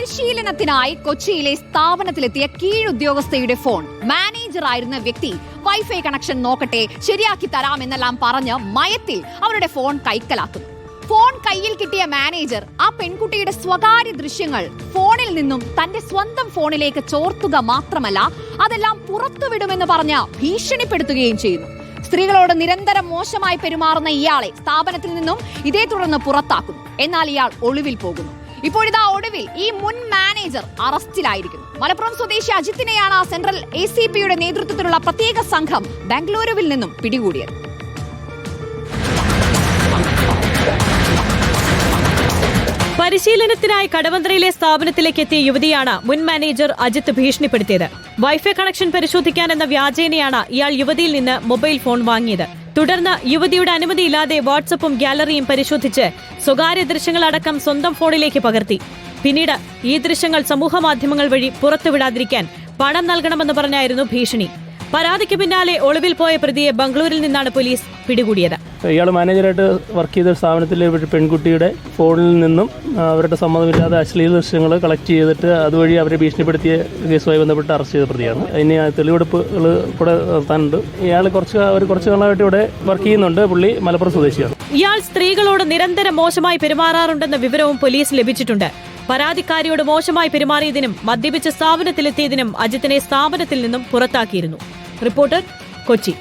പരിശീലനത്തിനായി കൊച്ചിയിലെ സ്ഥാപനത്തിലെത്തിയ കീഴുദ്യോഗസ്ഥയുടെ phone. Manager ആയിരുന്ന വ്യക്തി വൈഫൈ കണക്ഷൻ നോക്കട്ടെ ശരിയാക്കി തരാമെന്നെല്ലാം പറഞ്ഞ് മയത്തിൽ അവരുടെ ഫോൺ കൈക്കലാക്കുന്നു. ഫോൺ കയ്യിൽ കിട്ടിയ മാനേജർ ആ പെൺകുട്ടിയുടെ സ്വകാര്യ ദൃശ്യങ്ങൾ ഫോണിൽ നിന്നും തന്റെ സ്വന്തം ഫോണിലേക്ക് ചോർത്തുക മാത്രമല്ല അതെല്ലാം പുറത്തുവിടുമെന്ന് പറഞ്ഞ് ഭീഷണിപ്പെടുത്തുകയും ചെയ്യുന്നു. സ്ത്രീകളോട് നിരന്തരം മോശമായി പെരുമാറുന്ന ഇയാളെ സ്ഥാപനത്തിൽ നിന്നും ഇതേ തുടർന്ന് പുറത്താക്കുന്നു. എന്നാൽ ഇയാൾ ഒളിവിൽ പോകുന്നു. ഇപ്പോഴിതാ ഒടുവിൽ ഈ മുൻ മാനേജർ അറസ്റ്റിലായിരിക്കുന്നു. മലപ്പുറം സ്വദേശി അജിത്തിനെയാണ് സെൻട്രൽ എ സി പിയുടെ നേതൃത്വത്തിലുള്ള പ്രത്യേക സംഘം ബാംഗ്ലൂരുവിൽ നിന്നും പിടികൂടിയത്. പരിശീലനത്തിനായി കടവന്ത്രയിലെ സ്ഥാപനത്തിലേക്ക് എത്തിയ യുവതിയാണ് മുൻ മാനേജർ അജിത്ത് ഭീഷണിപ്പെടുത്തിയത്. വൈഫൈ കണക്ഷൻ പരിശോധിക്കാനെന്ന വ്യാജേനയാണ് ഇയാൾ യുവതിയിൽ നിന്ന് മൊബൈൽ ഫോൺ വാങ്ങിയത്. തുടർന്ന് യുവതിയുടെ അനുമതിയില്ലാതെ വാട്സപ്പും ഗാലറിയും പരിശോധിച്ച് സ്വകാര്യ ദൃശ്യങ്ങളടക്കം സ്വന്തം ഫോണിലേക്ക് പകർത്തി. പിന്നീട് ഈ ദൃശ്യങ്ങൾ സമൂഹമാധ്യമങ്ങൾ വഴി പുറത്തുവിടാതിരിക്കാൻ പണം നൽകണമെന്ന് പറഞ്ഞായിരുന്നു ഭീഷണി. പരാതിക്ക് പിന്നാലെ ഒളിവിൽ പോയ പ്രതിയെ ബംഗളൂരിൽ നിന്നാണ് പോലീസ് പിടികൂടിയത്. ഇയാൾ മാനേജറായിട്ട് വർക്ക് ചെയ്ത സ്ഥാപനത്തിലെ ഒരു പെൺകുട്ടിയുടെ ഫോണിൽ നിന്നും അവരുടെ സമ്മതമില്ലാതെ അശ്ലീല ദൃശ്യങ്ങൾ കളക്ട് ചെയ്തിട്ട് അതുവഴി അവരെ ഭീഷണിപ്പെടുത്തിയ കേസുമായി ബന്ധപ്പെട്ട് അറസ്റ്റ് ചെയ്ത പ്രതിയാണ്. ഇനി തെളിവെടുപ്പുകൾ കൂടെ നടത്താനുണ്ട്. ഇയാൾ കുറച്ച് ഒരു കുറച്ച് കാലമായിട്ട് ഇവിടെ വർക്ക് ചെയ്യുന്നുണ്ട്. പുള്ളി മലപ്പുറം സ്വദേശിയാണ്. ഇയാൾ സ്ത്രീകളോട് നിരന്തരം മോശമായി പെരുമാറാറുണ്ടെന്ന വിവരവും പോലീസ് ലഭിച്ചിട്ടുണ്ട്. പരാതിക്കാരിയോട് മോശമായി പെരുമാറിയതിനും മദ്യപിച്ച സ്ഥാപനത്തിലെത്തിയതിനും അജിത്തിനെ സ്ഥാപനത്തിൽ നിന്നും പുറത്താക്കിയിരുന്നു. റിപ്പോർട്ടർ കൊച്ചി